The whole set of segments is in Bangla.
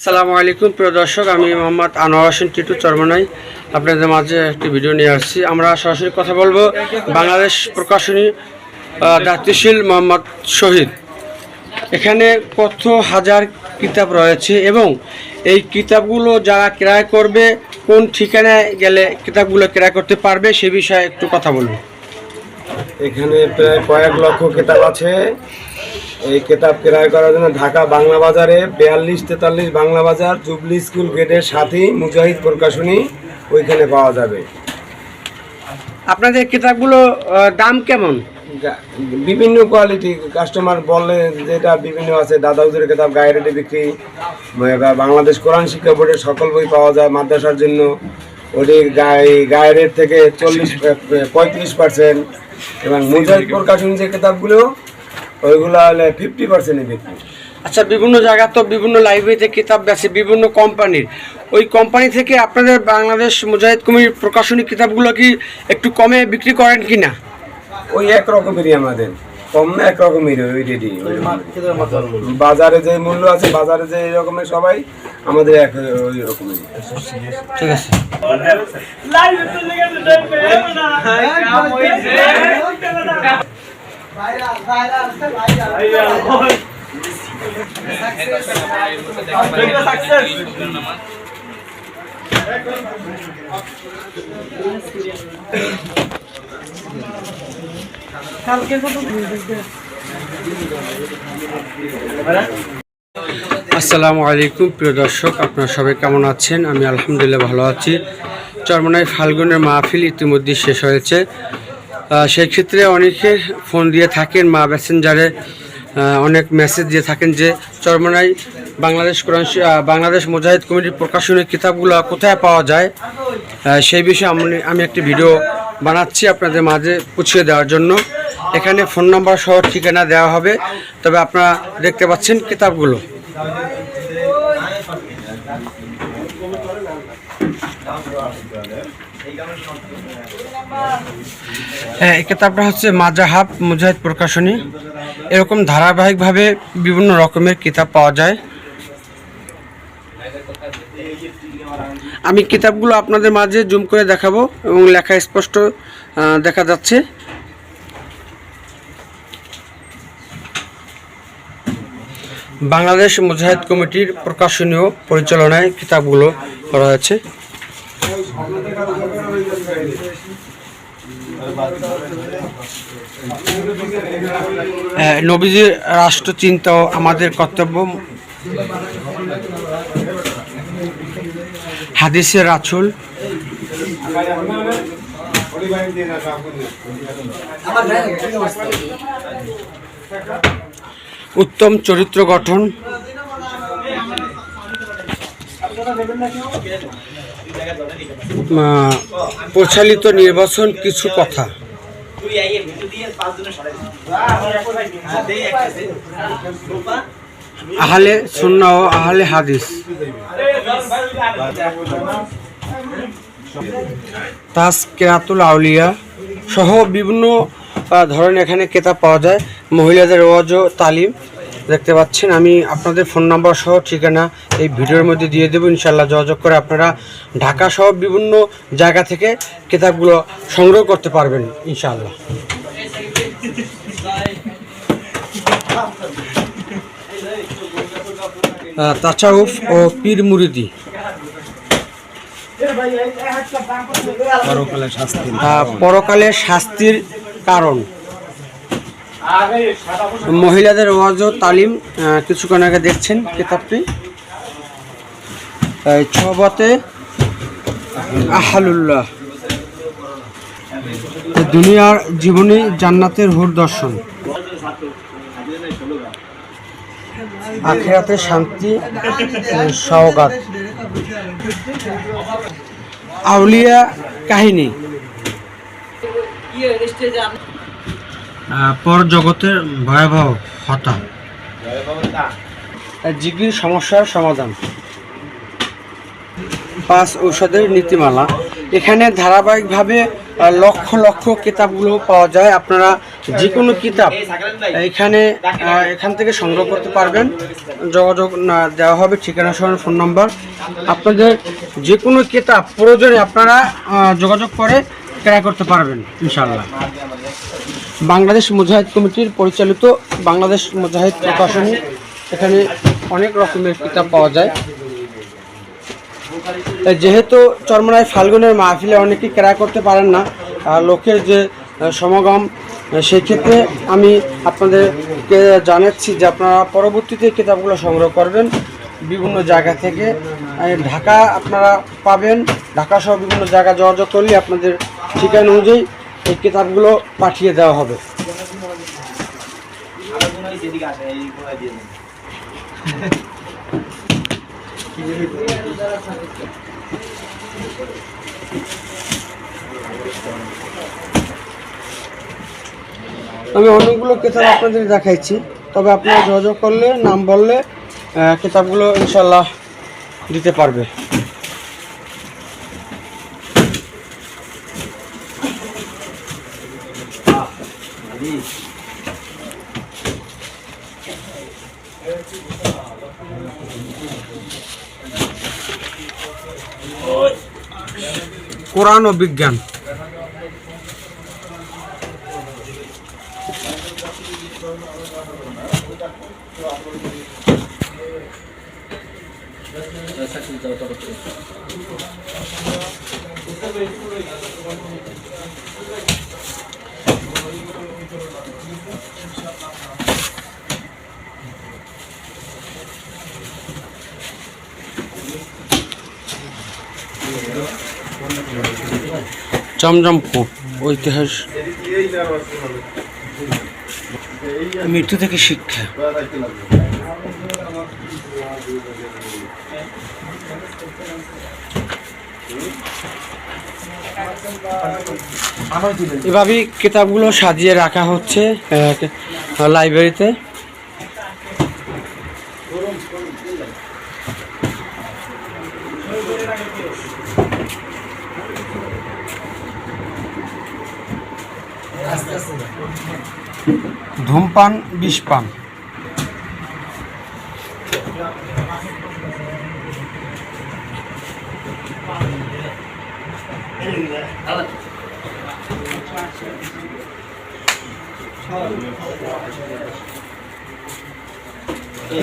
সালামু আলাইকুম, প্রিয় দর্শক, আমি মোহাম্মদ আনোয়ার হোসেন টিটু চরমনাই। আপনাদের মাঝে একটি ভিডিও নিয়ে আসছি। আমরা সরাসরি কথা বলব বাংলাদেশ প্রকাশনী দায়িত্বশীল মোহাম্মদ শহীদ। এখানে কত হাজার কিতাব রয়েছে এবং এই কিতাবগুলো যারা ক্রয় করবে, কোন ঠিকানায় গেলে কিতাবগুলো ক্রয় করতে পারবে, সে বিষয়ে একটু কথা বলব এখানে প্রায় কয়েক লক্ষ কিতাব আছে। এই কেতাব ক্রয় করার জন্য ঢাকা বাংলা বাজারে বিয়াল্লিশ তেতাল্লিশ বাংলা বাজার জুবলি স্কুল গেটের সাথেই মুজাহিদ প্রকাশনী ওইখানে পাওয়া যাবে। আপনাদের কিতাবগুলো দাম কেমন? বিভিন্ন কোয়ালিটি কাস্টমার বলে যেটা বিভিন্ন আছে দাদা হুজুরের কিতাব গায়ে রেটে বিক্রি বা বাংলাদেশ কোরআন শিক্ষা বোর্ডের সকল বই পাওয়া যায় মাদ্রাসার জন্য। ওটি গায়ে গায়ে রেট থেকে চল্লিশ পঁয়ত্রিশ পার্সেন্ট এবং মুজাহিদ প্রকাশনী যে কিতাবগুলো ওইগুলো হলে ফিফটি পার্সেন্টে বিক্রি। আচ্ছা বিভিন্ন জায়গা তো বিভিন্ন লাইব্রেরিতে কিতাব বেছে বিভিন্ন কোম্পানির ওই কোম্পানি থেকে আপনাদের বাংলাদেশ মুজাহিদ কমির প্রকাশনী কিতাবগুলো কি একটু কমে বিক্রি করেন কি না ওই এক রকমেরই আমাদের কম না এক রকমেরই। ওই রেডি বাজারে যে মূল্য আছে বাজারে যে এই রকমের সবাই আমাদের এক ওই রকমেরই। ঠিক আছে। আসসালামু আলাইকুম প্রিয় দর্শক আপনারা সবাই কেমন আছেন? আমি আলহামদুলিল্লাহ ভালো আছি। চরমনায় ফাল্গুনের মাহফিল ইতিমধ্যে শেষ হয়েছে। আহ, সেই ক্ষেত্রে অনেকে ফোন দিয়ে থাকেন মা প্যাসেঞ্জারে অনেক মেসেজ দিয়ে থাকেন যে চরমনায় বাংলাদেশ কোরআন বাংলাদেশ মুজাহিদ কমিটির প্রকাশনের কিতাবগুলো কোথায় পাওয়া যায়? সেই বিষয়ে আমি একটি ভিডিও বানাচ্ছি আপনাদের মাঝে পুছিয়ে দেওয়ার জন্য। এখানে ফোন নম্বর সহ ঠিকানা দেওয়া হবে তবে আপনারা দেখতে পাচ্ছেন কিতাবগুলো। হ্যাঁ এই কিতাবটা হচ্ছে মাজাহাব মুজাহিদ প্রকাশনী। এরকম ধারাবাহিকভাবে বিভিন্ন রকমের কিতাব পাওয়া যায়। আমি কিতাবগুলো আপনাদের মাঝে জুম করে দেখাবো এবং লেখা স্পষ্ট দেখা যাচ্ছে। বাংলাদেশ মুজাহিদ কমিটির প্রকাশনীয় পরিচালনায় কিতাবগুলো করা আহ, নবীজির রাষ্ট্রচিন্তা ও আমাদের কর্তব্য। হাদিসের রাছুল উত্তম চরিত্র গঠন। প্রচালিত নির্বাচন কিছু কথা। আহলে সুন্না ও আহলে হাদিস। তাস কেরাতুল আউলিয়া সহ বিভিন্ন ধরনের এখানে কেতাব পাওয়া যায়। মহিলাদের ওয়াজ ও তালিম। দেখতে পাচ্ছেন আমি আপনাদের ফোন নাম্বার সহ ঠিকানা এই ভিডিওর মধ্যে দিয়ে দেবো। ইনশাল্লাহ যোগাযোগ করে আপনারা ঢাকা সহ বিভিন্ন জায়গা থেকে কেতাবগুলো সংগ্রহ করতে পারবেন ইনশাআল্লাহ। আহ, তাচাউফ ও পীর মুরিদি। পরকালে শাস্তির কারণ। মহিলাদের ওয়াজ ও তালিম কিছুক্ষণ আগে দেখছেন কিতাবটি। ছবতে আহালুল্লাহ দুনিয়ার জীবনী জান্নাতের হুর দর্শন। আখেরাতে শান্তি সওগাত। আউলিয়া কাহিনী। পর জগতের ভয়াবহ হতা। জিগির সমস্যার সমাধান। পাঁচ ঔষধের নীতিমালা। এখানে ধারাবাহিকভাবে লক্ষ লক্ষ কিতাবগুলো পাওয়া যায়। আপনারা যে কোনো কিতাব, এখানে এখান থেকে সংগ্রহ করতে পারবেন। যোগাযোগ দেওয়া হবে, ঠিকানা সহ ফোন নম্বর। আপনাদের যে কোনো কিতাব প্রয়োজনে আপনারা যোগাযোগ করে ক্রয় করতে পারবেন ইনশাল্লাহ বাংলাদেশ মুজাহিদ কমিটির পরিচালিত বাংলাদেশ মুজাহিদ প্রকাশনী। এখানে অনেক রকমের কিতাব পাওয়া যায়। যেহেতু চরমনায় ফাল্গুনের মাহফিলে অনেকেই ক্রয় করতে পারেন না লোকের যে সমাগম আহ, সেই ক্ষেত্রে আমি আপনাদেরকে জানাচ্ছি যে আপনারা পরবর্তীতে কিতাবগুলো সংগ্রহ করবেন বিভিন্ন জায়গা থেকে। ঢাকা আপনারা পাবেন। ঢাকা সহ বিভিন্ন জায়গা যোগাযোগ করলে আপনাদের ঠিকানা অনুযায়ী এই কিতাবগুলো পাঠিয়ে দেওয়া হবে। আমি অনেকগুলো কেতাব আপনাদের দেখাইছি, তবে আপনারা যোগাযোগ করলে, নাম বললে কেতাবগুলো ইনশাল্লাহ দিতে পারবে। কোরআন ও বিজ্ঞান। চমচম কূপ ঐতিহাস। মৃত্যু থেকে শিক্ষা। এভাবেই কিতাবগুলো সাজিয়ে রাখা হচ্ছে লাইব্রেরিতে। ধূমপান বিষ পান এই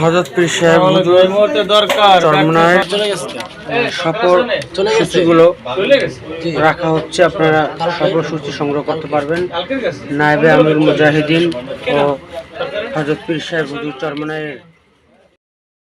হজরত পীর সাহেব হুজুর চরমনায় সূচিগুলো রাখা হচ্ছে আপনারা সকল সূচি সংগ্রহ করতে পারবেন। নায়েবে আমির মুজাহিদিন ও হজরত পীর সাহেব হুজুর চরমনায়ের